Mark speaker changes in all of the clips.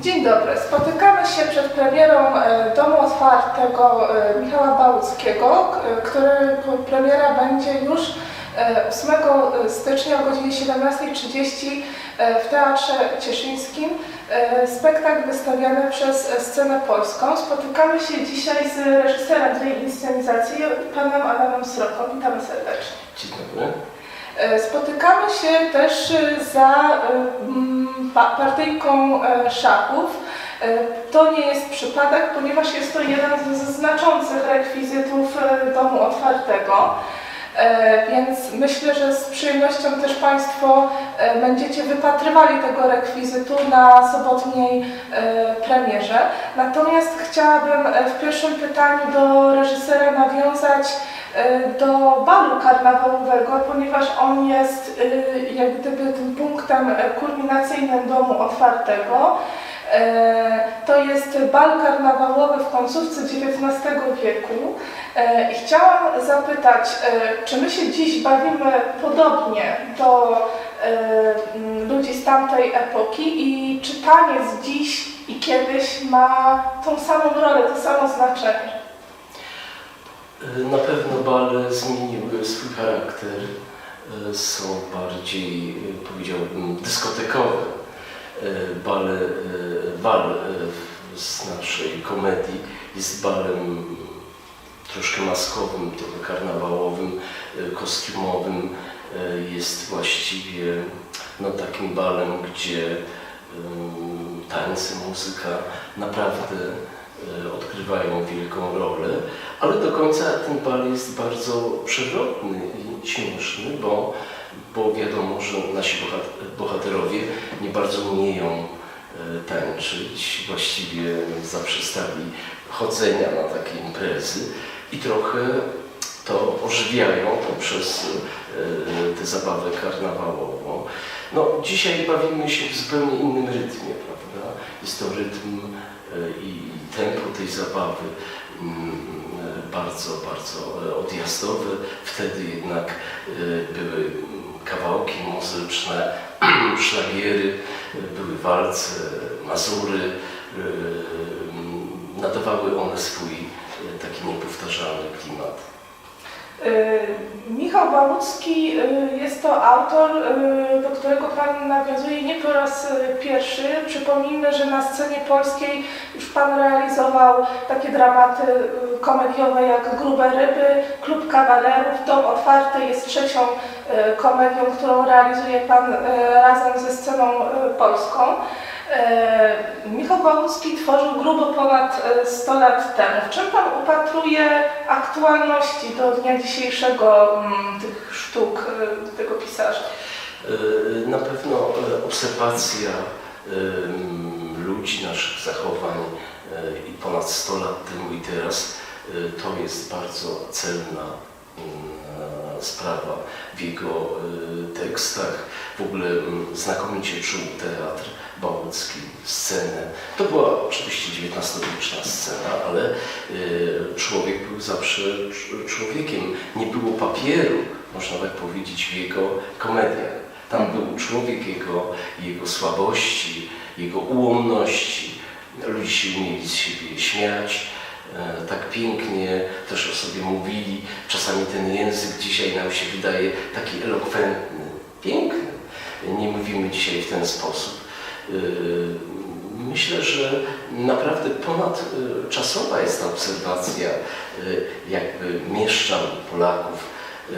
Speaker 1: Dzień dobry. Spotykamy się przed premierą e, Domu Otwartego e, Michała Bałuckiego, e, który premiera będzie już e, 8 stycznia o godzinie 17.30 e, w Teatrze Cieszyńskim. Spektakl wystawiany przez Scenę Polską. Spotykamy się dzisiaj z reżyserem tej inscenizacji, panem Adamem Sroką. Witamy serdecznie.
Speaker 2: Dzień dobry.
Speaker 1: E, Spotykamy się też e, za e, pa- partyjką szachów. E, To nie jest przypadek, ponieważ jest to jeden z znaczących rekwizytów domu otwartego. Więc myślę, że z przyjemnością też Państwo będziecie wypatrywali tego rekwizytu na sobotniej premierze. Natomiast chciałabym w pierwszym pytaniu do reżysera nawiązać do balu karnawałowego, ponieważ on jest e, jak gdyby tym punktem e, kulminacyjnym domu otwartego. E, To jest bal karnawałowy w końcówce XIX wieku. E, I chciałam zapytać, e, czy my się dziś bawimy podobnie do e, ludzi z tamtej epoki i czy taniec dziś i kiedyś ma tą samą rolę, to samo znaczenie?
Speaker 2: Na pewno bale zmieniły swój charakter. E, Są bardziej, e, powiedziałbym, dyskotekowe. Bale, bal z naszej komedii jest balem troszkę maskowym, trochę karnawałowym, kostiumowym. Jest właściwie no, takim balem, gdzie tańce, muzyka naprawdę odgrywają wielką rolę, ale do końca ten bal jest bardzo przewrotny i śmieszny, bo, bo wiadomo, że nasi bohat- bohaterowie nie bardzo umieją e, tańczyć, właściwie zaprzestali chodzenia na takie imprezy i trochę to ożywiają poprzez e, tę zabawę karnawałową. No, dzisiaj bawimy się w zupełnie innym rytmie, prawda? Jest to rytm e, i tempo tej zabawy mm, bardzo, bardzo e, odjazdowe. Wtedy jednak e, były kawałki muzyczne, szlagiery, były walce, mazury. e, Nadawały one swój taki niepowtarzalny klimat.
Speaker 1: Michał Bałucki y, jest to autor, y, do którego Pan nawiązuje nie po raz y, pierwszy. Przypomnijmy, że na scenie polskiej już Pan realizował takie dramaty komediowe jak Grube Ryby, Klub Kawalerów, Dom Otwarty jest trzecią komedią, którą realizuje Pan razem ze sceną polską. E, Michał Bałucki tworzył grubo ponad e, 100 lat temu. W czym Pan upatruje aktualności do dnia dzisiejszego mm, tych sztuk e, tego pisarza?
Speaker 2: E, Na pewno e, obserwacja ludzi, naszych zachowań e, i ponad 100 lat temu i teraz e, to jest bardzo celna sprawa w jego e, tekstach. W ogóle mm, znakomicie czuł teatr bałucki, scenę. To była oczywiście XIX-wieczna scena, ale e, człowiek był zawsze cz- człowiekiem. Nie było papieru, można tak powiedzieć, w jego komediach. Tam był człowiek, jego, jego słabości, jego ułomności. Ludzie się umieli z siebie śmiać, e, tak pięknie też o sobie mówili. Czasami ten język dzisiaj nam się wydaje taki elokwentny, piękny. Nie mówimy dzisiaj w ten sposób. E, Myślę, że naprawdę ponadczasowa jest ta obserwacja e, jakby mieszczan Polaków e,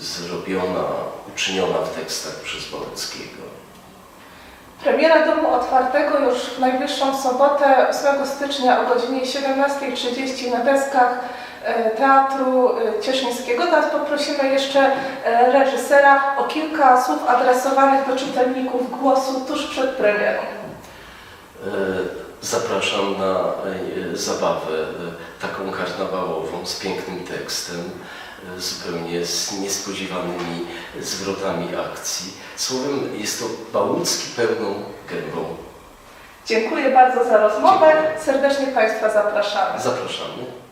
Speaker 2: zrobiona, uczyniona w tekstach przez Bałuckiego.
Speaker 1: Premiera Domu Otwartego już w najbliższą sobotę 8 stycznia o godzinie 17.30 na deskach e, Teatru e, Cieszyńskiego. Teraz poprosimy jeszcze e, reżysera o kilka słów adresowanych do czytelników głosu tuż przed premierą.
Speaker 2: E, Zapraszam na e, zabawę e, taką karnawałową z pięknym tekstem, e, zupełnie z niespodziewanymi zwrotami akcji. Słowem, jest to Bałucki pełną gębą.
Speaker 1: Dziękuję bardzo za rozmowę.
Speaker 2: Dziękuję.
Speaker 1: Serdecznie Państwa zapraszamy.
Speaker 2: Zapraszamy.